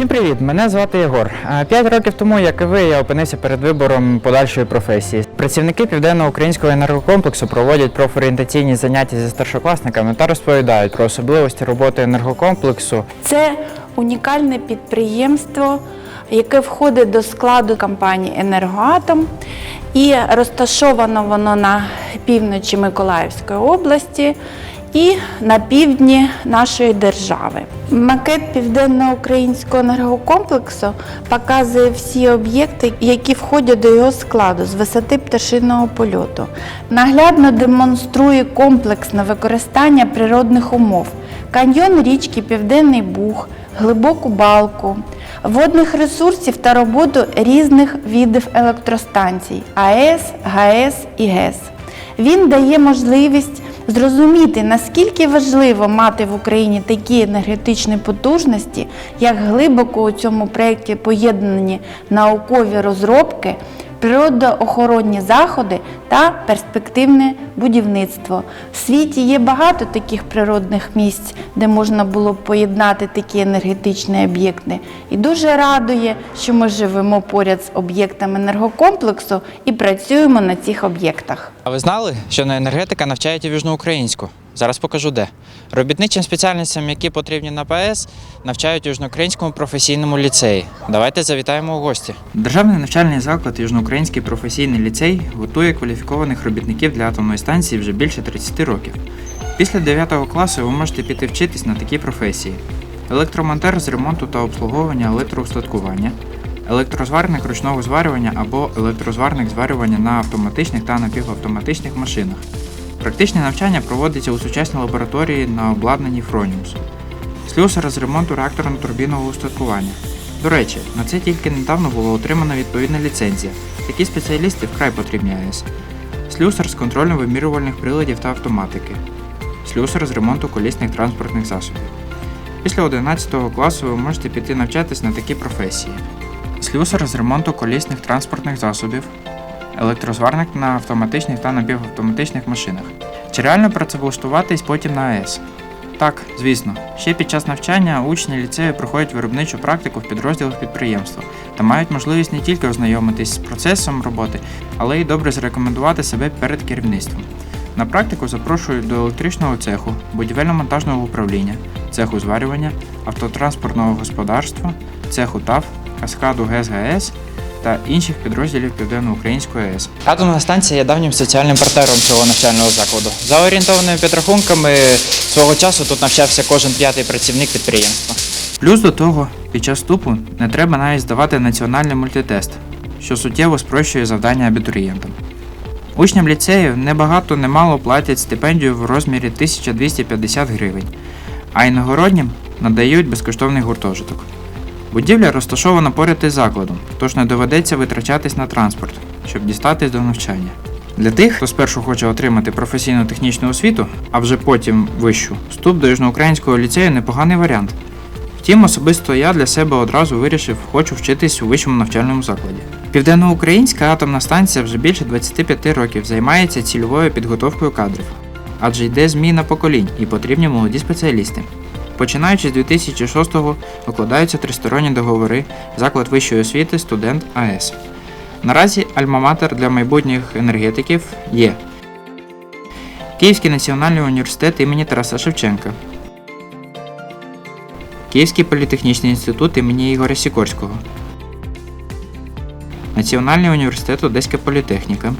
Всім привіт! Мене звати Єгор. П'ять років тому, як і ви, я опинився перед вибором подальшої професії. Працівники південно-українського енергокомплексу проводять профорієнтаційні заняття зі старшокласниками та розповідають про особливості роботи енергокомплексу. Це унікальне підприємство, яке входить до складу компанії Енергоатом і розташовано воно на півночі Миколаївської області і на півдні нашої держави. Макет південно-українського енергокомплексу показує всі об'єкти, які входять до його складу з висоти пташиного польоту. Наглядно демонструє комплексне використання природних умов, каньйон річки Південний Буг, глибоку балку, водних ресурсів та роботу різних видів електростанцій АЕС, ГАЕС і ГЕС. Він дає можливість зрозуміти, наскільки важливо мати в Україні такі енергетичні потужності, як глибоко у цьому проєкті поєднані наукові розробки, природоохоронні заходи та перспективне будівництво. В світі є багато таких природних місць, де можна було б поєднати такі енергетичні об'єкти. І дуже радує, що ми живемо поряд з об'єктами енергокомплексу і працюємо на цих об'єктах. А ви знали, що на енергетика навчають і в Южноукраїнську? Зараз покажу де. Робітничим спеціальностям, які потрібні на ПАЕС, навчають Южноукраїнському професійному ліцеї. Давайте завітаємо у гості. Державний навчальний заклад Южноукраїнський професійний ліцей готує кваліфікованих робітників для атомної станції вже більше 30 років. Після 9 класу ви можете піти вчитись на такі професії: електромонтер з ремонту та обслуговування електроустаткування, електрозварник ручного зварювання або електрозварник зварювання на автоматичних та напівавтоматичних машинах. Практичне навчання проводиться у сучасній лабораторії на обладнанні Фроніус. Слюсар з ремонту реакторно-турбінного устаткування. До речі, на це тільки недавно було отримана відповідна ліцензія. Такі спеціалісти вкрай потрібні АЕС. Слюсар з контрольно-вимірювальних приладів та автоматики. Слюсар з ремонту колісних транспортних засобів. Після 11 класу ви можете піти навчатись на такі професії: слюсар з ремонту колісних транспортних засобів, електрозварник на автоматичних та напівавтоматичних машинах. Чи реально працевлаштуватись потім на АЕС? Так, звісно. Ще під час навчання учні ліцею проходять виробничу практику в підрозділах підприємства та мають можливість не тільки ознайомитись з процесом роботи, але й добре зарекомендувати себе перед керівництвом. На практику запрошують до електричного цеху, будівельно-монтажного управління, цеху зварювання, автотранспортного господарства, цеху ТАВ, каскаду ГЕС-ГАЕС та інших підрозділів Південно-Української АЕС. Атомна станція є давнім соціальним партнером цього навчального закладу. За орієнтованими підрахунками, свого часу тут навчався кожен п'ятий працівник підприємства. Плюс до того, під час вступу не треба навіть здавати національний мультитест, що суттєво спрощує завдання абітурієнтам. Учням ліцею небагато немало платять стипендію в розмірі 1250 гривень, а іногороднім надають безкоштовний гуртожиток. Будівля розташована поряд із закладом, тож не доведеться витрачатись на транспорт, щоб дістатись до навчання. Для тих, хто спершу хоче отримати професійну технічну освіту, а вже потім вищу, вступ до Южноукраїнського ліцею непоганий варіант. Втім, особисто я для себе одразу вирішив, хочу вчитись у вищому навчальному закладі. Південноукраїнська атомна станція вже більше 25 років займається цільовою підготовкою кадрів, адже йде зміна поколінь і потрібні молоді спеціалісти. Починаючи з 2006-го укладаються тристоронні договори заклад вищої освіти студент АЕС. Наразі альма-матер для майбутніх енергетиків є. Київський національний університет імені Тараса Шевченка, Київський політехнічний інститут імені Ігоря Сікорського, Національний університет Одеська політехніка,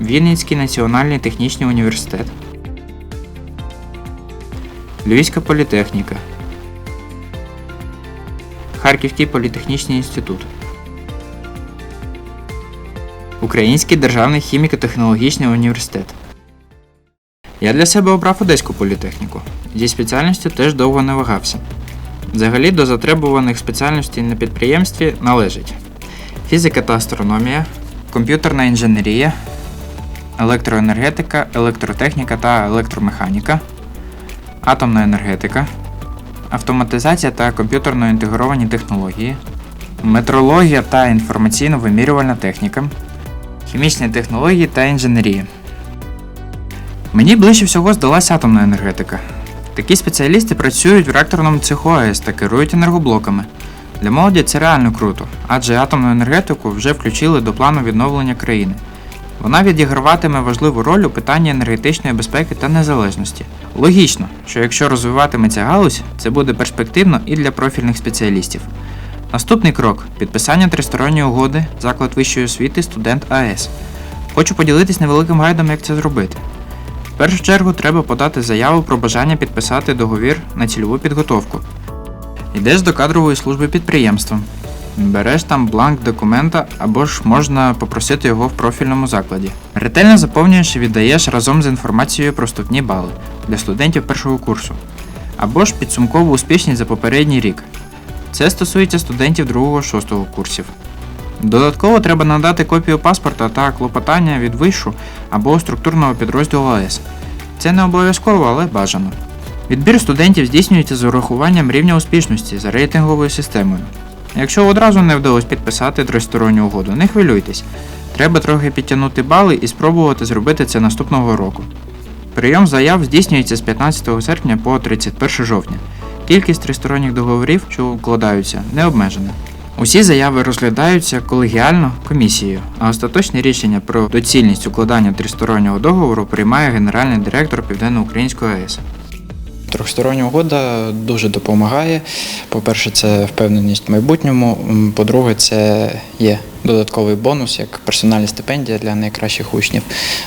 Вінницький національний технічний університет, Львівська політехніка, Харківський політехнічний інститут, Український державний хіміко-технологічний університет. Я для себе обрав Одеську політехніку. Зі спеціальністю теж довго не вагався. Взагалі до затребуваних спеціальностей на підприємстві належить фізика та астрономія, комп'ютерна інженерія, електроенергетика, електротехніка та електромеханіка, атомна енергетика, автоматизація та комп'ютерно інтегровані технології, метрологія та інформаційно-вимірювальна техніка, хімічні технології та інженерія. Мені ближче всього здалася атомна енергетика. Такі спеціалісти працюють в реакторному цеху АЕС та керують енергоблоками. Для молоді це реально круто, адже атомну енергетику вже включили до плану відновлення країни. Вона відіграватиме важливу роль у питанні енергетичної безпеки та незалежності. Логічно, що якщо розвиватиметься галузь, це буде перспективно і для профільних спеціалістів. Наступний крок підписання тристоронньої угоди, заклад вищої освіти, студент АЕС. Хочу поділитись невеликим гайдом, як це зробити. В першу чергу треба подати заяву про бажання підписати договір на цільову підготовку. Йдеш до кадрової служби підприємства. Береш там бланк документа або ж можна попросити його в профільному закладі. Ретельно заповнюєш і віддаєш разом з інформацією про вступні бали для студентів першого курсу, або ж підсумкову успішність за попередній рік. Це стосується студентів 2-6 курсів. Додатково треба надати копію паспорта та клопотання від вишу або структурного підрозділу АЕС. Це не обов'язково, але бажано. Відбір студентів здійснюється з урахуванням рівня успішності за рейтинговою системою. Якщо одразу не вдалося підписати тристоронню угоду, не хвилюйтесь. Треба трохи підтягнути бали і спробувати зробити це наступного року. Прийом заяв здійснюється з 15 серпня по 31 жовтня. Кількість тристоронніх договорів, що укладаються, не обмежена. Усі заяви розглядаються колегіально комісією, а остаточне рішення про доцільність укладання тристороннього договору приймає генеральний директор Південно-Української АЕС. Трьохстороння угода дуже допомагає. По-перше, це впевненість в майбутньому. По-друге, це є додатковий бонус, як персональна стипендія для найкращих учнів.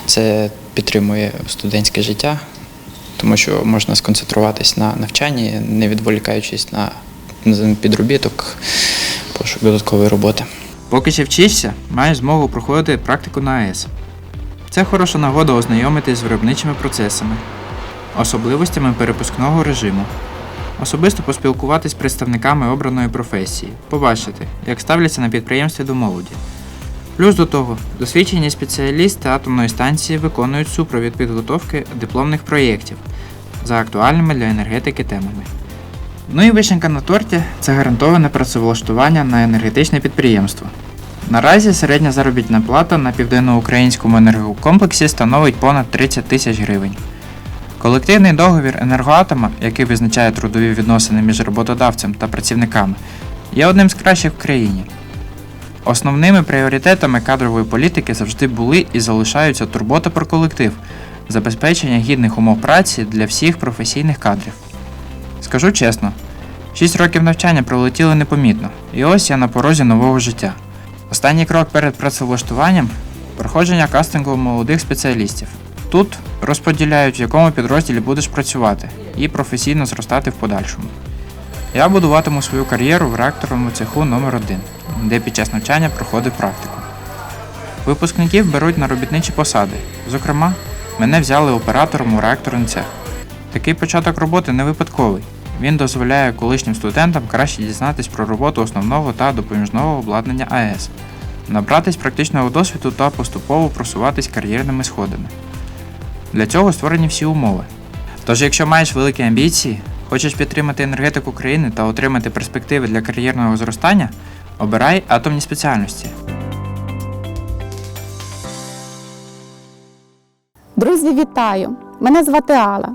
Це підтримує студентське життя, тому що можна сконцентруватись на навчанні, не відволікаючись на підробіток, пошук додаткової роботи. Поки ще вчишся, маєш змогу проходити практику на АЕС. Це хороша нагода ознайомитись з виробничими процесами, особливостями перепускного режиму, особисто поспілкуватись з представниками обраної професії, побачити, як ставляться на підприємстві до молоді. Плюс до того, досвідчені спеціалісти атомної станції виконують супровід підготовки дипломних проєктів за актуальними для енергетики темами. Ну і вишенька на торті це гарантоване працевлаштування на енергетичне підприємство. Наразі середня заробітна плата на південноукраїнському енергокомплексі становить понад 30 тисяч гривень. Колективний договір енергоатома, який визначає трудові відносини між роботодавцем та працівниками, є одним з кращих в країні. Основними пріоритетами кадрової політики завжди були і залишаються турбота про колектив, забезпечення гідних умов праці для всіх професійних кадрів. Скажу чесно, 6 років навчання пролетіли непомітно, і ось я на порозі нового життя. Останній крок перед працевлаштуванням проходження кастингу молодих спеціалістів. Тут розподіляють, в якому підрозділі будеш працювати і професійно зростати в подальшому. Я будуватиму свою кар'єру в реакторному цеху номер 1 де під час навчання проходив практику. Випускників беруть на робітничі посади. Зокрема, мене взяли оператором у реакторний цех. Такий початок роботи не випадковий. Він дозволяє колишнім студентам краще дізнатись про роботу основного та допоміжного обладнання АЕС, набратись практичного досвіду та поступово просуватись кар'єрними сходами. Для цього створені всі умови. Тож, якщо маєш великі амбіції, хочеш підтримати енергетику країни та отримати перспективи для кар'єрного зростання, обирай атомні спеціальності. Друзі, вітаю! Мене звати Алла.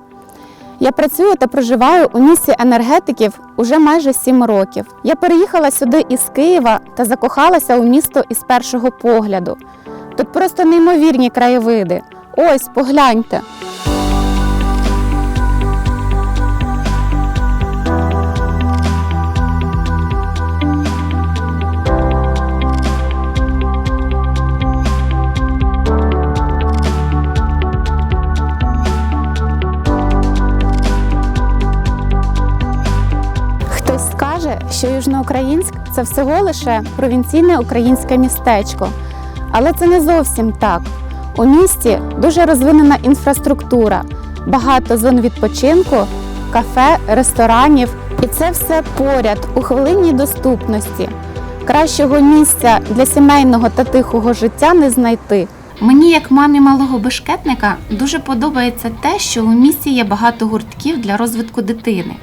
Я працюю та проживаю у місті енергетиків уже майже 7 років. Я переїхала сюди із Києва та закохалася у місто із першого погляду. Тут просто неймовірні краєвиди. Ось, погляньте. Хтось скаже, що Южноукраїнськ це всього лише провінційне українське містечко. Але це не зовсім так. У місті дуже розвинена інфраструктура, багато зон відпочинку, кафе, ресторанів. І це все поряд у хвилинній доступності. Кращого місця для сімейного та тихого життя не знайти. Мені, як мамі малого бешкетника, дуже подобається те, що у місті є багато гуртків для розвитку дитини,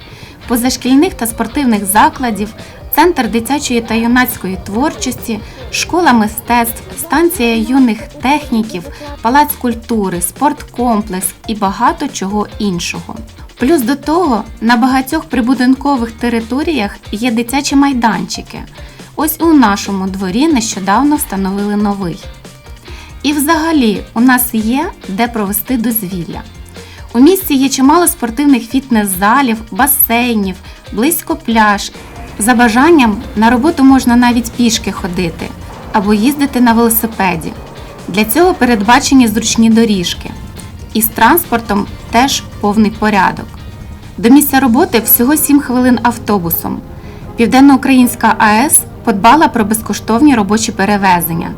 позашкільних та спортивних закладів, центр дитячої та юнацької творчості, школа мистецтв, станція юних техніків, палац культури, спорткомплекс і багато чого іншого. Плюс до того на багатьох прибудинкових територіях є дитячі майданчики. Ось у нашому дворі нещодавно встановили новий. І взагалі у нас є де провести дозвілля. У місті є чимало спортивних фітнес-залів, басейнів, близько пляж. За бажанням на роботу можна навіть пішки ходити або їздити на велосипеді. Для цього передбачені зручні доріжки. І з транспортом теж повний порядок. До місця роботи всього 7 хвилин автобусом. Південноукраїнська АЕС подбала про безкоштовні робочі перевезення,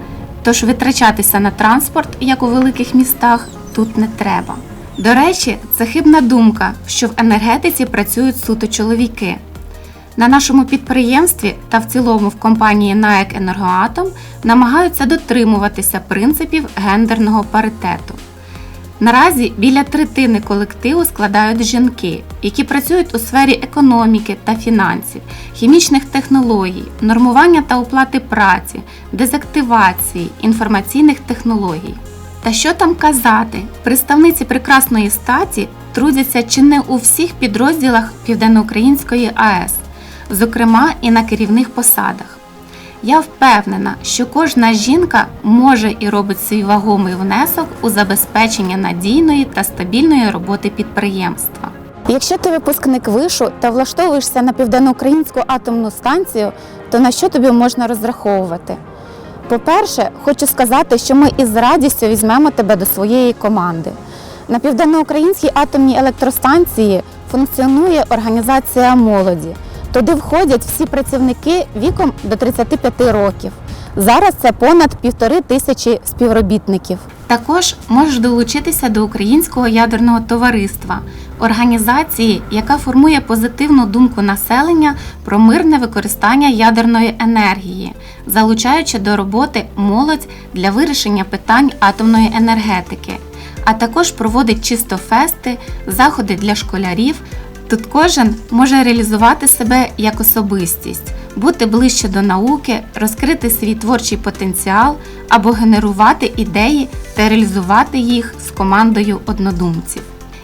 тож витрачатися на транспорт, як у великих містах, тут не треба. До речі, це хибна думка, що в енергетиці працюють суто чоловіки. На нашому підприємстві та в цілому в компанії НАЕК Енергоатом намагаються дотримуватися принципів гендерного паритету. Наразі біля третини колективу складають жінки, які працюють у сфері економіки та фінансів, хімічних технологій, нормування та оплати праці, дезактивації, інформаційних технологій. Та що там казати, представниці прекрасної статі трудяться чи не у всіх підрозділах Південноукраїнської АЕС, зокрема і на керівних посадах. Я впевнена, що кожна жінка може і робить свій вагомий внесок у забезпечення надійної та стабільної роботи підприємства. Якщо ти випускник вишу та влаштовуєшся на південноукраїнську атомну станцію, то на що тобі можна розраховувати? По-перше, хочу сказати, що ми із радістю візьмемо тебе до своєї команди. На південноукраїнській атомній електростанції функціонує організація молоді. Туди входять всі працівники віком до 35 років. Зараз це понад півтори тисячі співробітників. Також можеш долучитися до Українського ядерного товариства, організації, яка формує позитивну думку населення про мирне використання ядерної енергії, залучаючи до роботи молодь для вирішення питань атомної енергетики, а також проводить чисто фести, заходи для школярів. Тут кожен може реалізувати себе як особистість, бути ближче до науки, розкрити свій творчий потенціал або генерувати ідеї та реалізувати їх з командою однодумців.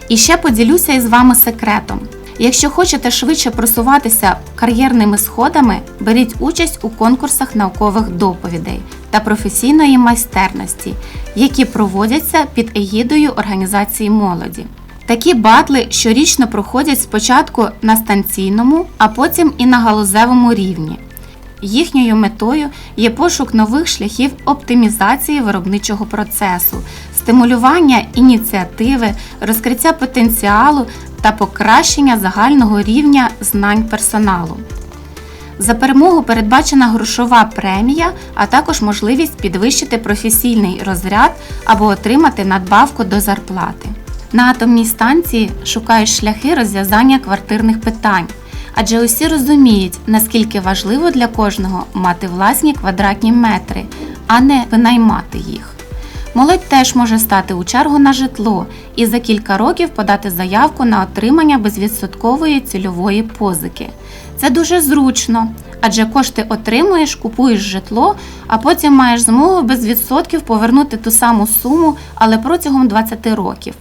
І ще поділюся із вами секретом. Якщо хочете швидше просуватися кар'єрними сходами, беріть участь у конкурсах наукових доповідей та професійної майстерності, які проводяться під егідою організації молоді. Такі батли щорічно проходять спочатку на станційному, а потім і на галузевому рівні. Їхньою метою є пошук нових шляхів оптимізації виробничого процесу, стимулювання ініціативи, розкриття потенціалу та покращення загального рівня знань персоналу. За перемогу передбачена грошова премія, а також можливість підвищити професійний розряд або отримати надбавку до зарплати. На атомній станції шукають шляхи розв'язання квартирних питань, адже усі розуміють, наскільки важливо для кожного мати власні квадратні метри, а не винаймати їх. Молодь теж може стати у чергу на житло і за кілька років подати заявку на отримання безвідсоткової цільової позики. Це дуже зручно, адже кошти отримуєш, купуєш житло, а потім маєш змогу без відсотків повернути ту саму суму, але протягом 20 років.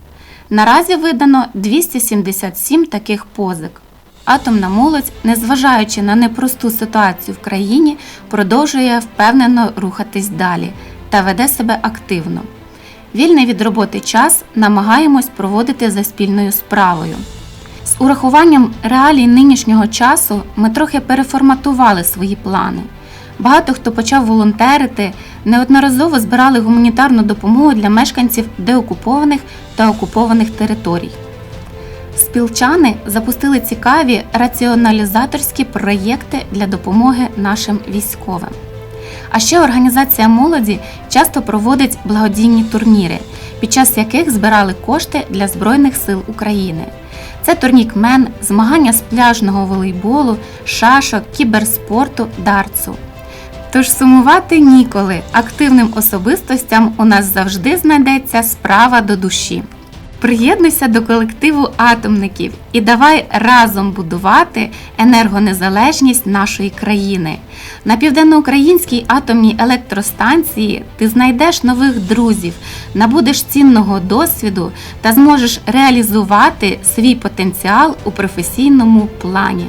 Наразі видано 277 таких позик. Атомна молодь, незважаючи на непросту ситуацію в країні, продовжує впевнено рухатись далі та веде себе активно. Вільний від роботи час намагаємось проводити за спільною справою. З урахуванням реалій нинішнього часу ми трохи переформатували свої плани. Багато хто почав волонтерити, неодноразово збирали гуманітарну допомогу для мешканців деокупованих та окупованих територій. Спілчани запустили цікаві раціоналізаторські проєкти для допомоги нашим військовим. А ще організація молоді часто проводить благодійні турніри, під час яких збирали кошти для Збройних сил України. Це турнікмен, змагання з пляжного волейболу, шашок, кіберспорту, дартсу. Тож сумувати ніколи. Активним особистостям у нас завжди знайдеться справа до душі. Приєднуйся до колективу атомників і давай разом будувати енергонезалежність нашої країни. На південноукраїнській атомній електростанції ти знайдеш нових друзів, набудеш цінного досвіду та зможеш реалізувати свій потенціал у професійному плані.